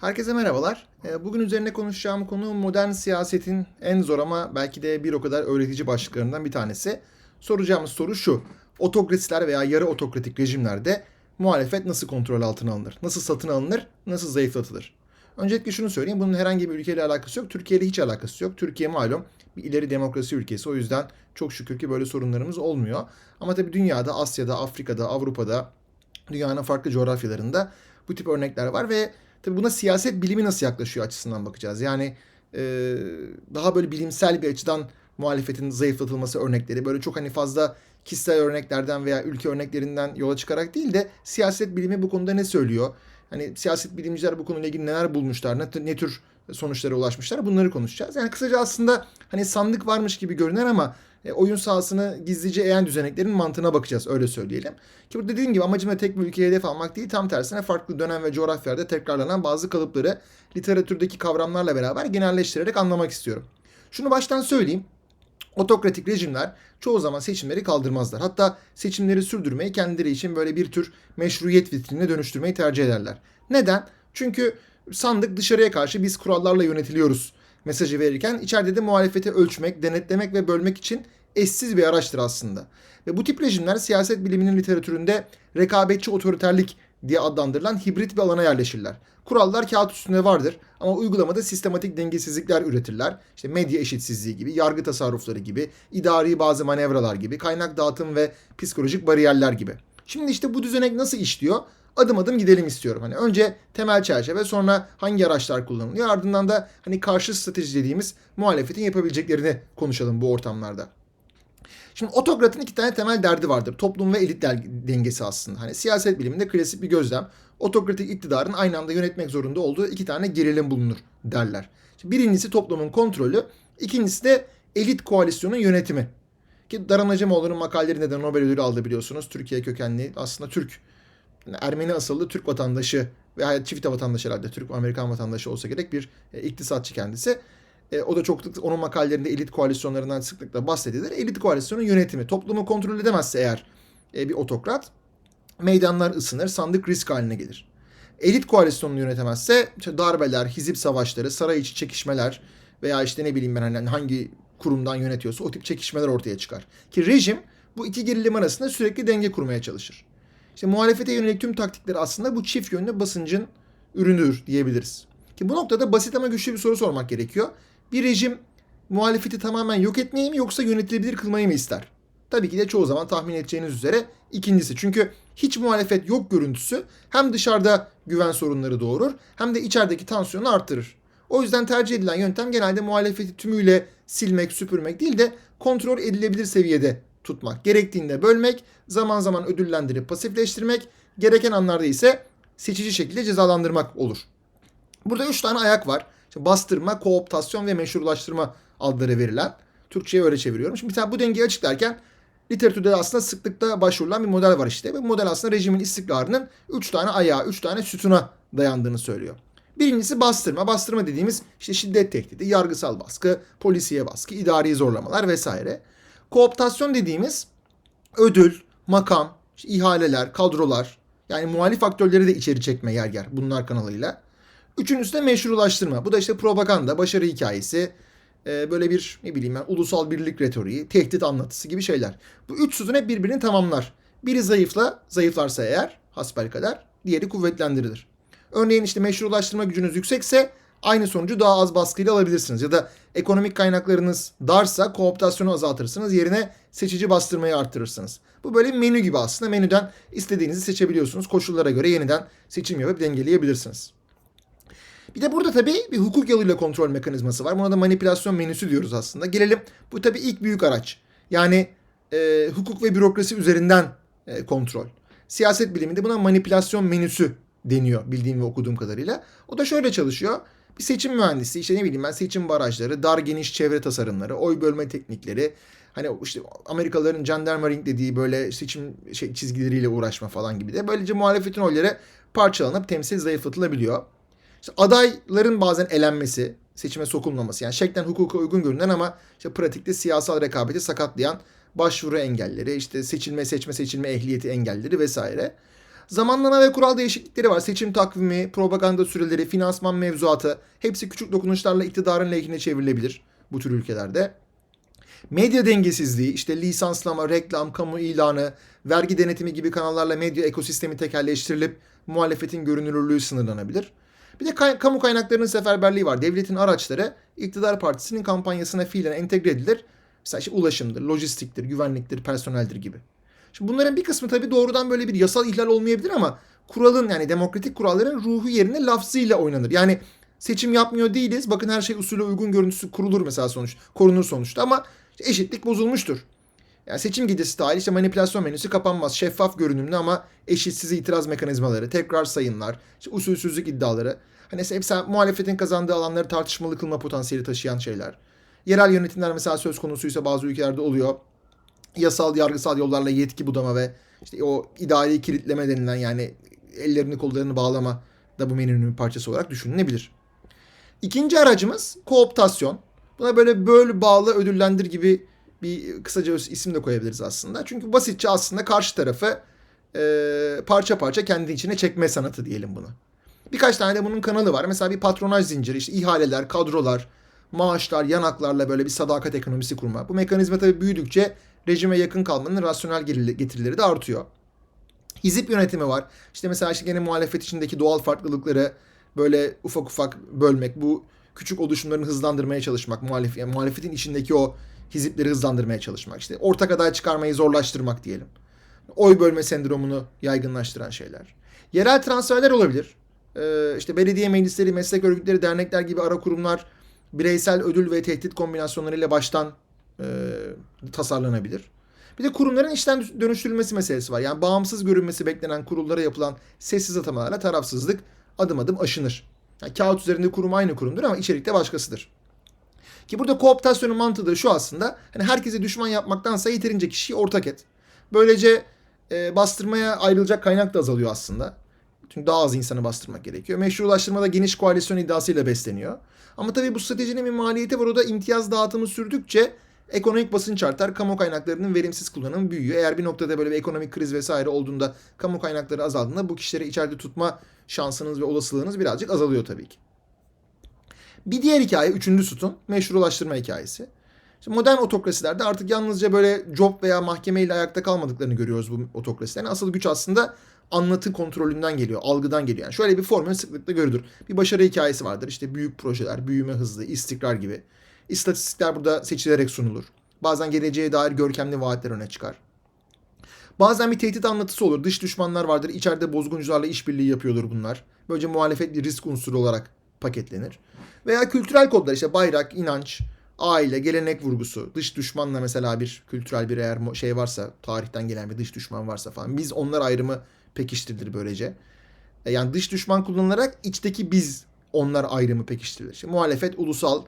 Herkese merhabalar. Ee, Bugün üzerine konuşacağım konu modern siyasetin en zor ama belki de bir o kadar öğretici başlıklarından bir tanesi. Soracağımız soru şu. Otokrasiler veya yarı otokratik rejimlerde muhalefet nasıl kontrol altına alınır? Nasıl satın alınır? Nasıl zayıflatılır? Öncelikle şunu söyleyeyim. Bunun herhangi bir ülkeyle alakası yok. Türkiye ile hiç alakası yok. Türkiye malum bir ileri demokrasi ülkesi. O yüzden çok şükür ki böyle sorunlarımız olmuyor. Ama tabii dünyada, Asya'da, Afrika'da, Avrupa'da, dünyanın farklı coğrafyalarında bu tip örnekler var ve tabii buna siyaset bilimi nasıl yaklaşıyor açısından bakacağız. Yani e, daha böyle bilimsel bir açıdan muhalefetin zayıflatılması örnekleri böyle çok hani fazla kişisel örneklerden veya ülke örneklerinden yola çıkarak değil de siyaset bilimi bu konuda ne söylüyor? Hani siyaset bilimciler bu konuyla ilgili neler bulmuşlar, ne, ne tür sonuçlara ulaşmışlar bunları konuşacağız. Yani kısaca aslında hani sandık varmış gibi görünen ama e, oyun sahasını gizlice eğen düzeneklerin mantığına bakacağız öyle söyleyelim. Ki burada dediğim gibi amacım da tek bir ülkeye hedef almak değil tam tersine farklı dönem ve coğrafyalarda tekrarlanan bazı kalıpları literatürdeki kavramlarla beraber genelleştirerek anlamak istiyorum. Şunu baştan söyleyeyim. Otokratik rejimler çoğu zaman seçimleri kaldırmazlar. Hatta seçimleri sürdürmeyi kendileri için böyle bir tür meşruiyet vitrinine dönüştürmeyi tercih ederler. Neden? Çünkü sandık dışarıya karşı biz kurallarla yönetiliyoruz mesajı verirken içeride de muhalefeti ölçmek, denetlemek ve bölmek için eşsiz bir araçtır aslında. Ve bu tip rejimler siyaset biliminin literatüründe rekabetçi otoriterlik diye adlandırılan hibrit bir alana yerleşirler. Kurallar kağıt üstünde vardır ama uygulamada sistematik dengesizlikler üretirler. İşte medya eşitsizliği gibi, yargı tasarrufları gibi, idari bazı manevralar gibi, kaynak dağıtım ve psikolojik bariyerler gibi. Şimdi işte bu düzenek nasıl işliyor? Adım adım gidelim istiyorum. Hani önce temel çerçeve sonra hangi araçlar kullanılıyor ardından da hani karşı strateji dediğimiz muhalefetin yapabileceklerini konuşalım bu ortamlarda. Şimdi otokratın iki tane temel derdi vardır. Toplum ve elit dengesi aslında. Hani siyaset biliminde klasik bir gözlem. Otokratik iktidarın aynı anda yönetmek zorunda olduğu iki tane gerilim bulunur derler. Şimdi birincisi toplumun kontrolü, ikincisi de elit koalisyonun yönetimi. Ki Daran Acemoğlu'nun makalelerinde de Nobel ödülü aldı biliyorsunuz. Türkiye kökenli aslında Türk, Ermeni asıllı Türk vatandaşı veya çift vatandaşı herhalde Türk Amerikan vatandaşı olsa gerek bir e, iktisatçı kendisi. E, o da çok onun makalelerinde elit koalisyonlarından sıklıkla bahsedilir. Elit koalisyonun yönetimi. Toplumu kontrol edemezse eğer e, bir otokrat meydanlar ısınır, sandık risk haline gelir. Elit koalisyonunu yönetemezse işte darbeler, hizip savaşları, saray içi çekişmeler veya işte ne bileyim ben hani hangi kurumdan yönetiyorsa o tip çekişmeler ortaya çıkar. Ki rejim bu iki gerilim arasında sürekli denge kurmaya çalışır. İşte muhalefete yönelik tüm taktikler aslında bu çift yönlü basıncın ürünüdür diyebiliriz. Ki bu noktada basit ama güçlü bir soru sormak gerekiyor. Bir rejim muhalefeti tamamen yok etmeyi mi yoksa yönetilebilir kılmayı mı ister? Tabii ki de çoğu zaman tahmin edeceğiniz üzere ikincisi. Çünkü hiç muhalefet yok görüntüsü hem dışarıda güven sorunları doğurur hem de içerideki tansiyonu artırır. O yüzden tercih edilen yöntem genelde muhalefeti tümüyle silmek, süpürmek değil de kontrol edilebilir seviyede tutmak. Gerektiğinde bölmek, zaman zaman ödüllendirip pasifleştirmek, gereken anlarda ise seçici şekilde cezalandırmak olur. Burada üç tane ayak var. İşte bastırma, kooptasyon ve meşrulaştırma adları verilen. Türkçe'ye öyle çeviriyorum. Şimdi bir tane bu dengeyi açıklarken literatürde aslında sıklıkla başvurulan bir model var işte. Bu model aslında rejimin istikrarının 3 tane ayağı, 3 tane sütuna dayandığını söylüyor. Birincisi bastırma. Bastırma dediğimiz işte şiddet tehdidi, yargısal baskı, polisiye baskı, idari zorlamalar vesaire. Kooptasyon dediğimiz ödül, makam, ihaleler, kadrolar yani muhalif aktörleri de içeri çekme yer yer bunlar kanalıyla. Üçüncüsü de meşrulaştırma. Bu da işte propaganda, başarı hikayesi, e, böyle bir ne bileyim ben ulusal birlik retoriği, tehdit anlatısı gibi şeyler. Bu üç sütun hep birbirini tamamlar. Biri zayıfla, zayıflarsa eğer hasbel kadar diğeri kuvvetlendirilir. Örneğin işte meşrulaştırma gücünüz yüksekse aynı sonucu daha az baskıyla alabilirsiniz. Ya da ekonomik kaynaklarınız darsa kooptasyonu azaltırsınız. Yerine seçici bastırmayı arttırırsınız. Bu böyle menü gibi aslında. Menüden istediğinizi seçebiliyorsunuz. Koşullara göre yeniden seçim yapıp dengeleyebilirsiniz. Bir de burada tabii bir hukuk yoluyla kontrol mekanizması var. Buna da manipülasyon menüsü diyoruz aslında. Gelelim bu tabii ilk büyük araç. Yani e, hukuk ve bürokrasi üzerinden e, kontrol. Siyaset biliminde buna manipülasyon menüsü deniyor bildiğim ve okuduğum kadarıyla. O da şöyle çalışıyor. Bir seçim mühendisi işte ne bileyim ben seçim barajları, dar geniş çevre tasarımları, oy bölme teknikleri, hani işte Amerikalıların gendarmering dediği böyle seçim şey, çizgileriyle uğraşma falan gibi de böylece muhalefetin oyları parçalanıp temsil zayıflatılabiliyor. İşte adayların bazen elenmesi, seçime sokulmaması yani şeklen hukuka uygun görünen ama işte pratikte siyasal rekabeti sakatlayan başvuru engelleri, işte seçilme seçme seçilme ehliyeti engelleri vesaire. Zamanlama ve kural değişiklikleri var. Seçim takvimi, propaganda süreleri, finansman mevzuatı hepsi küçük dokunuşlarla iktidarın lehine çevrilebilir bu tür ülkelerde. Medya dengesizliği, işte lisanslama, reklam, kamu ilanı, vergi denetimi gibi kanallarla medya ekosistemi tekelleştirilip muhalefetin görünürlüğü sınırlanabilir. Bir de kay- kamu kaynaklarının seferberliği var. Devletin araçları iktidar partisinin kampanyasına fiilen entegre edilir. Mesela işte ulaşımdır, lojistiktir, güvenliktir, personeldir gibi. Şimdi bunların bir kısmı tabii doğrudan böyle bir yasal ihlal olmayabilir ama kuralın yani demokratik kuralların ruhu yerine lafzıyla oynanır. Yani seçim yapmıyor değiliz. Bakın her şey usule uygun görüntüsü kurulur mesela sonuç. Korunur sonuçta ama eşitlik bozulmuştur. Yani seçim gecesi dahil işte manipülasyon menüsü kapanmaz. Şeffaf görünümlü ama eşitsiz itiraz mekanizmaları, tekrar sayımlar, işte usulsüzlük iddiaları. Hani hepsi muhalefetin kazandığı alanları tartışmalı kılma potansiyeli taşıyan şeyler. Yerel yönetimler mesela söz konusuysa bazı ülkelerde oluyor. Yasal, yargısal yollarla yetki budama ve işte o idari kilitleme denilen yani ellerini kollarını bağlama da bu menünün bir parçası olarak düşünülebilir. İkinci aracımız kooptasyon. Buna böyle böl bağlı ödüllendir gibi bir kısaca isim de koyabiliriz aslında. Çünkü basitçe aslında karşı tarafı e, parça parça kendi içine çekme sanatı diyelim bunu. Birkaç tane de bunun kanalı var. Mesela bir patronaj zinciri, işte ihaleler, kadrolar, maaşlar, yanaklarla böyle bir sadakat ekonomisi kurma. Bu mekanizma tabii büyüdükçe rejime yakın kalmanın rasyonel getirileri de artıyor. Hizip yönetimi var. İşte mesela işte gene muhalefet içindeki doğal farklılıkları böyle ufak ufak bölmek. Bu küçük oluşumların hızlandırmaya çalışmak. Muhalef, yani muhalefetin içindeki o hizipleri hızlandırmaya çalışmak. İşte ortak aday çıkarmayı zorlaştırmak diyelim. Oy bölme sendromunu yaygınlaştıran şeyler. Yerel transferler olabilir. Ee, işte belediye meclisleri, meslek örgütleri, dernekler gibi ara kurumlar bireysel ödül ve tehdit kombinasyonlarıyla baştan e, tasarlanabilir. Bir de kurumların işten dönüştürülmesi meselesi var. Yani bağımsız görünmesi beklenen kurullara yapılan sessiz atamalarla tarafsızlık adım adım aşınır. Yani kağıt üzerinde kurum aynı kurumdur ama içerikte başkasıdır. Ki burada kooptasyonun mantığı da şu aslında. Hani herkese düşman yapmaktansa yeterince kişiyi ortak et. Böylece e, bastırmaya ayrılacak kaynak da azalıyor aslında. Çünkü daha az insanı bastırmak gerekiyor. Meşrulaştırma da geniş koalisyon iddiasıyla besleniyor. Ama tabii bu stratejinin bir maliyeti var. O da imtiyaz dağıtımı sürdükçe ekonomik basınç artar. Kamu kaynaklarının verimsiz kullanımı büyüyor. Eğer bir noktada böyle bir ekonomik kriz vesaire olduğunda kamu kaynakları azaldığında bu kişileri içeride tutma şansınız ve olasılığınız birazcık azalıyor tabii ki. Bir diğer hikaye, üçüncü sütun, meşrulaştırma hikayesi. Şimdi modern otokrasilerde artık yalnızca böyle job veya mahkemeyle ayakta kalmadıklarını görüyoruz bu otokrasilerin. Asıl güç aslında anlatı kontrolünden geliyor, algıdan geliyor. Yani şöyle bir formül sıklıkla görülür. Bir başarı hikayesi vardır. İşte büyük projeler, büyüme hızlı, istikrar gibi. İstatistikler burada seçilerek sunulur. Bazen geleceğe dair görkemli vaatler öne çıkar. Bazen bir tehdit anlatısı olur. Dış düşmanlar vardır. İçeride bozguncularla işbirliği yapıyordur bunlar. Böylece muhalefet bir risk unsuru olarak paketlenir. Veya kültürel kodlar işte bayrak, inanç, aile, gelenek vurgusu, dış düşmanla mesela bir kültürel bir eğer şey varsa, tarihten gelen bir dış düşman varsa falan biz onlar ayrımı pekiştirilir böylece. E, yani dış düşman kullanılarak içteki biz onlar ayrımı pekiştirilir. Şimdi muhalefet ulusal,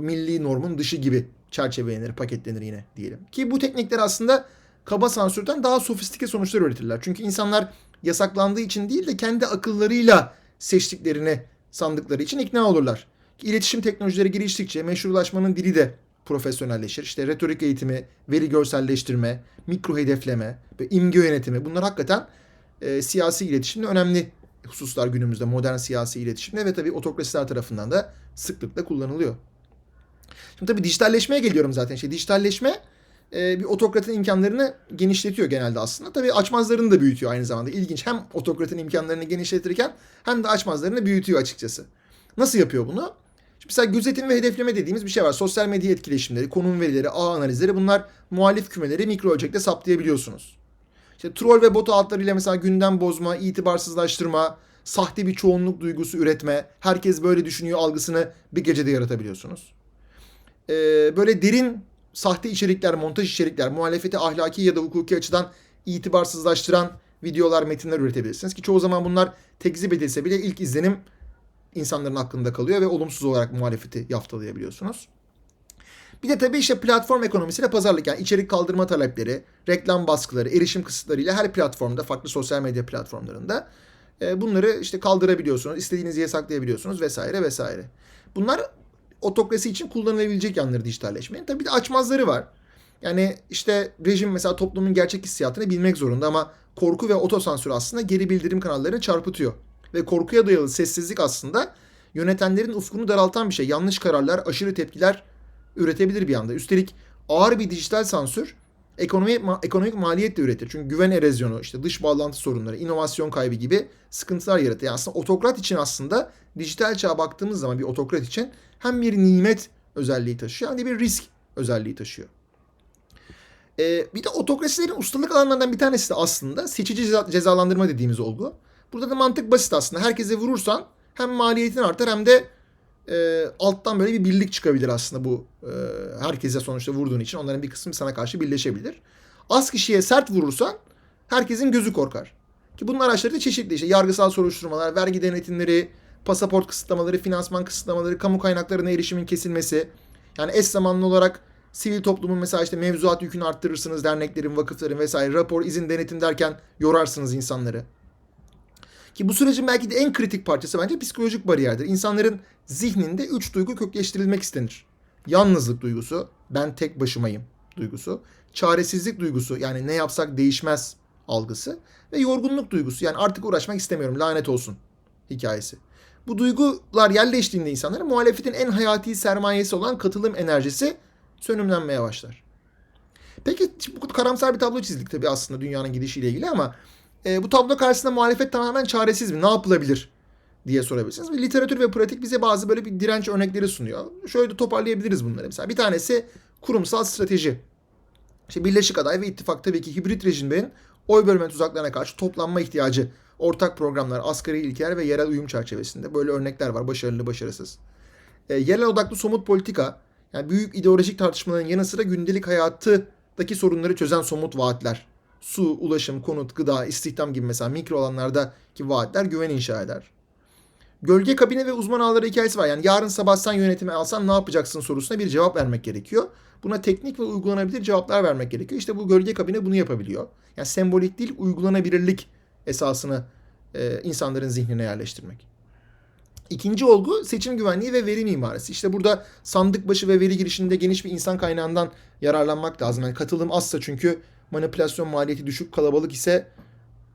milli normun dışı gibi çerçevelenir, paketlenir yine diyelim. Ki bu teknikler aslında kaba sansürden daha sofistike sonuçlar üretirler. Çünkü insanlar yasaklandığı için değil de kendi akıllarıyla seçtiklerini sandıkları için ikna olurlar. İletişim teknolojileri geliştikçe meşrulaşmanın dili de profesyonelleşir. İşte retorik eğitimi, veri görselleştirme, mikro hedefleme ve imge yönetimi bunlar hakikaten e, siyasi iletişimde önemli hususlar günümüzde modern siyasi iletişimde ve tabii otokrasiler tarafından da sıklıkla kullanılıyor. Şimdi tabii dijitalleşmeye geliyorum zaten. Şey dijitalleşme e, bir otokratın imkanlarını genişletiyor genelde aslında. Tabii açmazlarını da büyütüyor aynı zamanda. İlginç. Hem otokratın imkanlarını genişletirken hem de açmazlarını büyütüyor açıkçası. Nasıl yapıyor bunu? Şimdi mesela gözetim ve hedefleme dediğimiz bir şey var. Sosyal medya etkileşimleri, konum verileri, ağ analizleri bunlar muhalif kümeleri mikro ölçekte saptayabiliyorsunuz. İşte troll ve bot altlarıyla mesela gündem bozma, itibarsızlaştırma, sahte bir çoğunluk duygusu üretme, herkes böyle düşünüyor algısını bir gecede yaratabiliyorsunuz. Ee, böyle derin sahte içerikler, montaj içerikler, muhalefeti ahlaki ya da hukuki açıdan itibarsızlaştıran videolar, metinler üretebilirsiniz. Ki çoğu zaman bunlar tekzip edilse bile ilk izlenim insanların aklında kalıyor ve olumsuz olarak muhalefeti yaftalayabiliyorsunuz. Bir de tabii işte platform ekonomisiyle pazarlık yani içerik kaldırma talepleri, reklam baskıları, erişim kısıtlarıyla her platformda, farklı sosyal medya platformlarında e, bunları işte kaldırabiliyorsunuz, istediğinizi yasaklayabiliyorsunuz vesaire vesaire. Bunlar otokrasi için kullanılabilecek yanları dijitalleşmenin. Tabii de açmazları var. Yani işte rejim mesela toplumun gerçek hissiyatını bilmek zorunda ama korku ve otosansür aslında geri bildirim kanallarını çarpıtıyor. Ve korkuya dayalı sessizlik aslında yönetenlerin ufkunu daraltan bir şey. Yanlış kararlar, aşırı tepkiler üretebilir bir anda. Üstelik ağır bir dijital sansür ekonomik, ekonomik maliyet de üretir. Çünkü güven erozyonu, işte dış bağlantı sorunları, inovasyon kaybı gibi sıkıntılar yaratır. Yani aslında otokrat için aslında dijital çağa baktığımız zaman bir otokrat için hem bir nimet özelliği taşıyor hem de bir risk özelliği taşıyor. Ee, bir de otokrasilerin ustalık alanlarından bir tanesi de aslında seçici ceza, cezalandırma dediğimiz olgu. Burada da mantık basit aslında. Herkese vurursan hem maliyetin artar hem de e, alttan böyle bir birlik çıkabilir aslında bu e, herkese sonuçta vurduğun için. Onların bir kısmı sana karşı birleşebilir. Az kişiye sert vurursan herkesin gözü korkar. Ki bunun araçları da çeşitli işte yargısal soruşturmalar, vergi denetimleri, pasaport kısıtlamaları, finansman kısıtlamaları, kamu kaynaklarına erişimin kesilmesi. Yani eş zamanlı olarak sivil toplumun mesela işte mevzuat yükünü arttırırsınız derneklerin, vakıfların vesaire rapor, izin, denetim derken yorarsınız insanları. Ki bu sürecin belki de en kritik parçası bence psikolojik bariyerdir. İnsanların zihninde üç duygu kökleştirilmek istenir. Yalnızlık duygusu, ben tek başımayım duygusu. Çaresizlik duygusu, yani ne yapsak değişmez algısı. Ve yorgunluk duygusu, yani artık uğraşmak istemiyorum, lanet olsun hikayesi. Bu duygular yerleştiğinde insanların muhalefetin en hayati sermayesi olan katılım enerjisi sönümlenmeye başlar. Peki bu karamsar bir tablo çizdik tabii aslında dünyanın gidişiyle ilgili ama e, bu tablo karşısında muhalefet tamamen çaresiz mi? Ne yapılabilir diye sorabilirsiniz. Ve literatür ve pratik bize bazı böyle bir direnç örnekleri sunuyor. Şöyle de toparlayabiliriz bunları. Mesela bir tanesi kurumsal strateji. İşte Birleşik Aday ve İttifak tabii ki hibrit rejimlerin oy bölme tuzaklarına karşı toplanma ihtiyacı, ortak programlar, asgari ilkeler ve yerel uyum çerçevesinde böyle örnekler var. Başarılı, başarısız. E, yerel odaklı somut politika, yani büyük ideolojik tartışmaların yanı sıra gündelik hayattaki sorunları çözen somut vaatler su, ulaşım, konut, gıda, istihdam gibi mesela mikro alanlardaki vaatler güven inşa eder. Gölge kabine ve uzman ağları hikayesi var. Yani yarın sabah sen yönetimi alsan ne yapacaksın sorusuna bir cevap vermek gerekiyor. Buna teknik ve uygulanabilir cevaplar vermek gerekiyor. İşte bu gölge kabine bunu yapabiliyor. Yani sembolik değil uygulanabilirlik esasını e, insanların zihnine yerleştirmek. İkinci olgu seçim güvenliği ve veri mimarisi. İşte burada sandık başı ve veri girişinde geniş bir insan kaynağından yararlanmak lazım. Yani katılım azsa çünkü manipülasyon maliyeti düşük kalabalık ise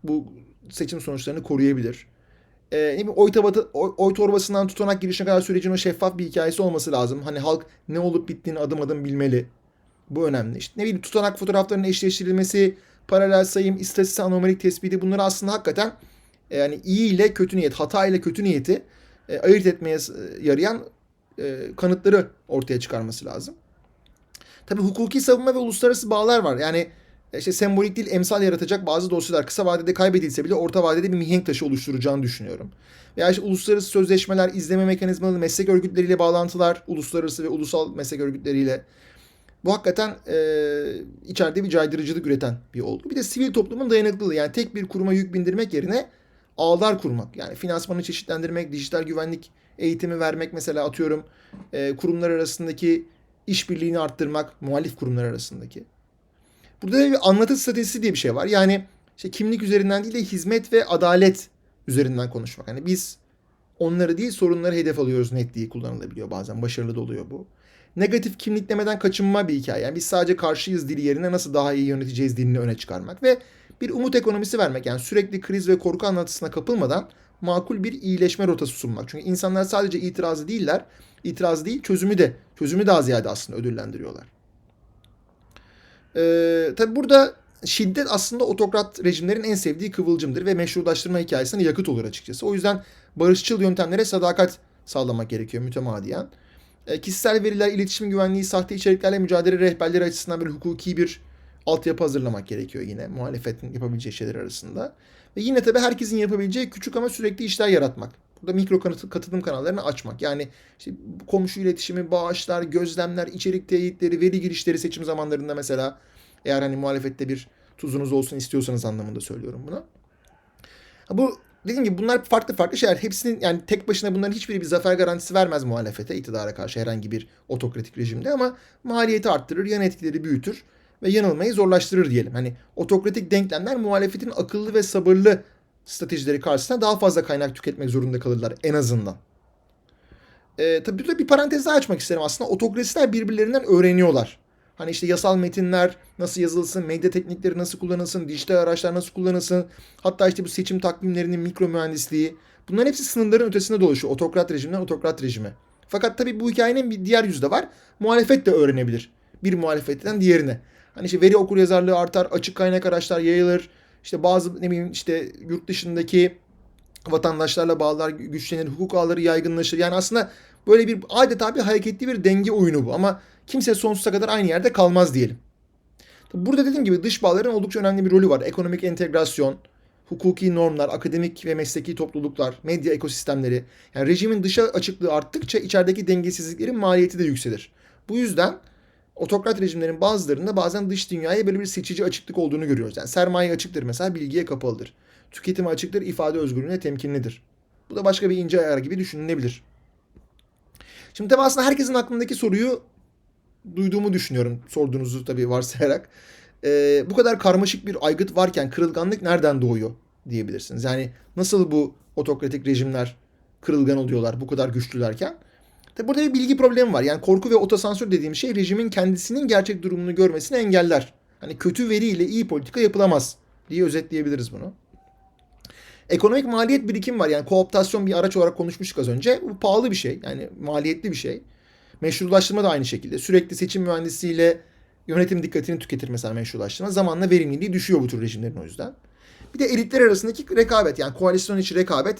bu seçim sonuçlarını koruyabilir. Ee, ne bileyim, oy, tabatı, oy, oy torbasından tutanak girişine kadar sürecin o şeffaf bir hikayesi olması lazım. Hani halk ne olup bittiğini adım adım bilmeli. Bu önemli. İşte ne bileyim tutanak fotoğraflarının eşleştirilmesi, paralel sayım, istatistik anomalik tespiti bunları aslında hakikaten e, yani iyi ile kötü niyet, hata ile kötü niyeti e, ayırt etmeye e, yarayan e, kanıtları ortaya çıkarması lazım. Tabii hukuki savunma ve uluslararası bağlar var. Yani işte sembolik değil emsal yaratacak bazı dosyalar kısa vadede kaybedilse bile orta vadede bir mihenk taşı oluşturacağını düşünüyorum. Veya işte uluslararası sözleşmeler, izleme mekanizmaları, meslek örgütleriyle bağlantılar, uluslararası ve ulusal meslek örgütleriyle. Bu hakikaten e, içeride bir caydırıcılık üreten bir olgu. Bir de sivil toplumun dayanıklılığı. Yani tek bir kuruma yük bindirmek yerine ağlar kurmak. Yani finansmanı çeşitlendirmek, dijital güvenlik eğitimi vermek mesela atıyorum e, kurumlar arasındaki işbirliğini arttırmak, muhalif kurumlar arasındaki. Burada bir anlatı stratejisi diye bir şey var. Yani işte kimlik üzerinden değil de hizmet ve adalet üzerinden konuşmak. Hani biz onları değil sorunları hedef alıyoruz netliği kullanılabiliyor bazen. Başarılı da oluyor bu. Negatif kimliklemeden kaçınma bir hikaye. Yani biz sadece karşıyız dili yerine nasıl daha iyi yöneteceğiz dilini öne çıkarmak ve bir umut ekonomisi vermek. Yani sürekli kriz ve korku anlatısına kapılmadan makul bir iyileşme rotası sunmak. Çünkü insanlar sadece itirazı değiller. İtiraz değil çözümü de çözümü daha ziyade aslında ödüllendiriyorlar. Ee, tabi burada şiddet aslında otokrat rejimlerin en sevdiği kıvılcımdır ve meşrulaştırma hikayesine yakıt olur açıkçası. O yüzden barışçıl yöntemlere sadakat sağlamak gerekiyor mütemadiyen. E, kişisel veriler, iletişim güvenliği, sahte içeriklerle mücadele rehberleri açısından bir hukuki bir altyapı hazırlamak gerekiyor yine muhalefetin yapabileceği şeyler arasında. Ve yine tabii herkesin yapabileceği küçük ama sürekli işler yaratmak. Burada mikro katılım kanallarını açmak. Yani işte komşu iletişimi, bağışlar, gözlemler, içerik teyitleri, veri girişleri seçim zamanlarında mesela eğer hani muhalefette bir tuzunuz olsun istiyorsanız anlamında söylüyorum bunu. Bu dediğim gibi bunlar farklı farklı şeyler. Hepsinin yani tek başına bunların hiçbiri bir zafer garantisi vermez muhalefete, iktidara karşı herhangi bir otokratik rejimde ama maliyeti arttırır, yan etkileri büyütür ve yanılmayı zorlaştırır diyelim. Hani otokratik denklemler muhalefetin akıllı ve sabırlı stratejileri karşısında daha fazla kaynak tüketmek zorunda kalırlar en azından. Ee, tabii bir parantez daha açmak isterim aslında. Otokrasiler birbirlerinden öğreniyorlar. Hani işte yasal metinler nasıl yazılsın, medya teknikleri nasıl kullanılsın, dijital araçlar nasıl kullanılsın. Hatta işte bu seçim takvimlerinin mikro mühendisliği. Bunların hepsi sınırların ötesinde dolaşıyor. Otokrat rejimden otokrat rejime. Fakat tabii bu hikayenin bir diğer yüzü de var. Muhalefet de öğrenebilir. Bir muhalefetten diğerine. Hani işte veri okur yazarlığı artar, açık kaynak araçlar yayılır. İşte bazı ne bileyim işte yurt dışındaki vatandaşlarla bağlar güçlenir, hukuk ağları yaygınlaşır. Yani aslında böyle bir adeta bir hareketli bir denge oyunu bu. Ama kimse sonsuza kadar aynı yerde kalmaz diyelim. Burada dediğim gibi dış bağların oldukça önemli bir rolü var. Ekonomik entegrasyon, hukuki normlar, akademik ve mesleki topluluklar, medya ekosistemleri. Yani rejimin dışa açıklığı arttıkça içerideki dengesizliklerin maliyeti de yükselir. Bu yüzden otokrat rejimlerin bazılarında bazen dış dünyaya böyle bir seçici açıklık olduğunu görüyoruz. Yani sermaye açıktır mesela bilgiye kapalıdır. Tüketime açıktır, ifade özgürlüğüne temkinlidir. Bu da başka bir ince ayar gibi düşünülebilir. Şimdi tabii aslında herkesin aklındaki soruyu duyduğumu düşünüyorum. Sorduğunuzu tabii varsayarak. Ee, bu kadar karmaşık bir aygıt varken kırılganlık nereden doğuyor diyebilirsiniz. Yani nasıl bu otokratik rejimler kırılgan oluyorlar bu kadar güçlülerken? Tabii burada bir bilgi problemi var. Yani korku ve otosansür dediğim şey rejimin kendisinin gerçek durumunu görmesini engeller. Hani kötü veriyle iyi politika yapılamaz diye özetleyebiliriz bunu. Ekonomik maliyet birikim var. Yani kooptasyon bir araç olarak konuşmuştuk az önce. Bu pahalı bir şey. Yani maliyetli bir şey. Meşrulaştırma da aynı şekilde. Sürekli seçim mühendisiyle yönetim dikkatini tüketir mesela meşrulaştırma. Zamanla verimliliği düşüyor bu tür rejimlerin o yüzden. Bir de elitler arasındaki rekabet yani koalisyon içi rekabet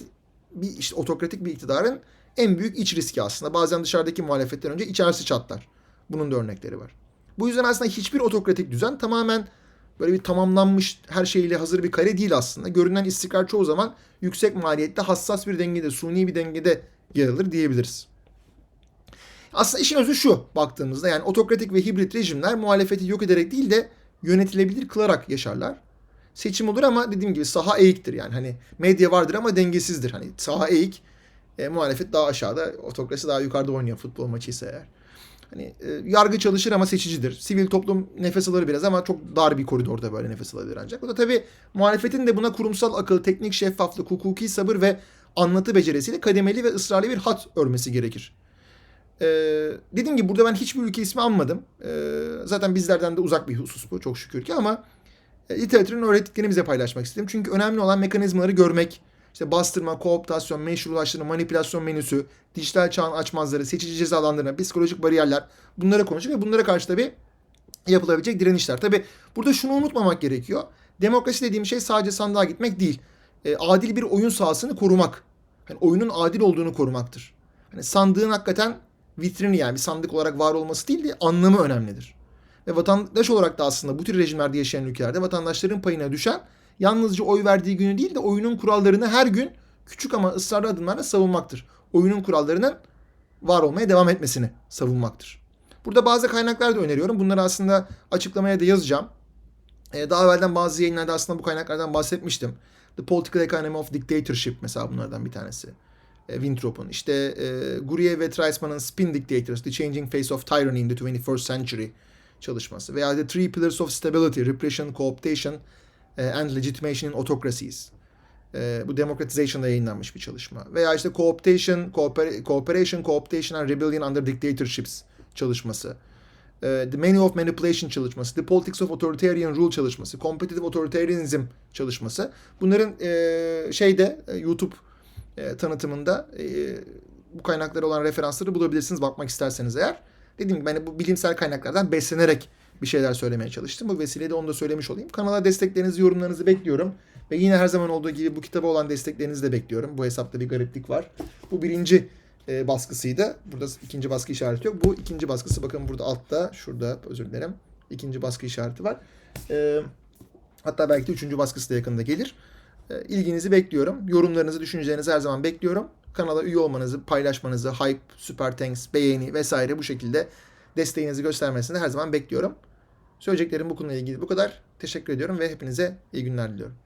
bir işte otokratik bir iktidarın en büyük iç riski aslında. Bazen dışarıdaki muhalefetten önce içerisi çatlar. Bunun da örnekleri var. Bu yüzden aslında hiçbir otokratik düzen tamamen böyle bir tamamlanmış her şeyle hazır bir kare değil aslında. Görünen istikrar çoğu zaman yüksek maliyette hassas bir dengede, suni bir dengede yer diyebiliriz. Aslında işin özü şu baktığımızda yani otokratik ve hibrit rejimler muhalefeti yok ederek değil de yönetilebilir kılarak yaşarlar. Seçim olur ama dediğim gibi saha eğiktir yani hani medya vardır ama dengesizdir. Hani saha eğik, e, muhalefet daha aşağıda, otokrasi daha yukarıda oynuyor futbol maçı ise eğer. Hani e, yargı çalışır ama seçicidir. Sivil toplum nefes alır biraz ama çok dar bir koridorda böyle nefes alabilir ancak. Bu da tabii muhalefetin de buna kurumsal akıl, teknik şeffaflık, hukuki sabır ve anlatı becerisiyle kademeli ve ısrarlı bir hat örmesi gerekir. Ee, dediğim gibi burada ben hiçbir ülke ismi anmadım. Ee, zaten bizlerden de uzak bir husus bu çok şükür ki ama e, literatürün öğrettiklerini bize paylaşmak istedim. Çünkü önemli olan mekanizmaları görmek, işte bastırma, kooptasyon, meşrulaştırma, manipülasyon menüsü, dijital çağın açmazları, seçici cezalandırma, psikolojik bariyerler bunlara konuştuk ve bunlara karşı tabii yapılabilecek direnişler. Tabii burada şunu unutmamak gerekiyor. Demokrasi dediğim şey sadece sandığa gitmek değil. E, adil bir oyun sahasını korumak. Yani oyunun adil olduğunu korumaktır. Hani sandığın hakikaten vitrini yani bir sandık olarak var olması değil de anlamı önemlidir. Ve vatandaş olarak da aslında bu tür rejimlerde yaşayan ülkelerde vatandaşların payına düşen yalnızca oy verdiği günü değil de oyunun kurallarını her gün küçük ama ısrarlı adımlarla savunmaktır. Oyunun kurallarının var olmaya devam etmesini savunmaktır. Burada bazı kaynaklar da öneriyorum. Bunları aslında açıklamaya da yazacağım. Ee, daha evvelden bazı yayınlarda aslında bu kaynaklardan bahsetmiştim. The Political Economy of Dictatorship mesela bunlardan bir tanesi. E, Wintrop'un. İşte e, Guriev ve Treisman'ın Spin Dictators, The Changing Face of Tyranny in the 21st Century çalışması. Veya The Three Pillars of Stability, Repression, Co-optation and Legitimation in Autocracies. E, bu Democratization'da yayınlanmış bir çalışma. Veya işte Co-optation, Cooperation, Co-optation and Rebellion under Dictatorships çalışması. E, The Menu of Manipulation çalışması, The Politics of Authoritarian Rule çalışması, Competitive Authoritarianism çalışması. Bunların e, şeyde e, YouTube e, tanıtımında e, bu kaynaklara olan referansları bulabilirsiniz bakmak isterseniz eğer. Dediğim gibi ben bu bilimsel kaynaklardan beslenerek bir şeyler söylemeye çalıştım. Bu vesileyle onu da söylemiş olayım. Kanala desteklerinizi, yorumlarınızı bekliyorum. Ve yine her zaman olduğu gibi bu kitaba olan desteklerinizi de bekliyorum. Bu hesapta bir gariplik var. Bu birinci e, baskısıydı. Burada ikinci baskı işareti yok. Bu ikinci baskısı bakın burada altta. Şurada özür dilerim. İkinci baskı işareti var. E, hatta belki de üçüncü baskısı da yakında gelir. E, ilginizi bekliyorum. Yorumlarınızı, düşüncelerinizi her zaman bekliyorum. Kanala üye olmanızı, paylaşmanızı, hype, super thanks, beğeni vesaire bu şekilde desteğinizi göstermesini her zaman bekliyorum. Söyleyeceklerim bu konuyla ilgili bu kadar. Teşekkür ediyorum ve hepinize iyi günler diliyorum.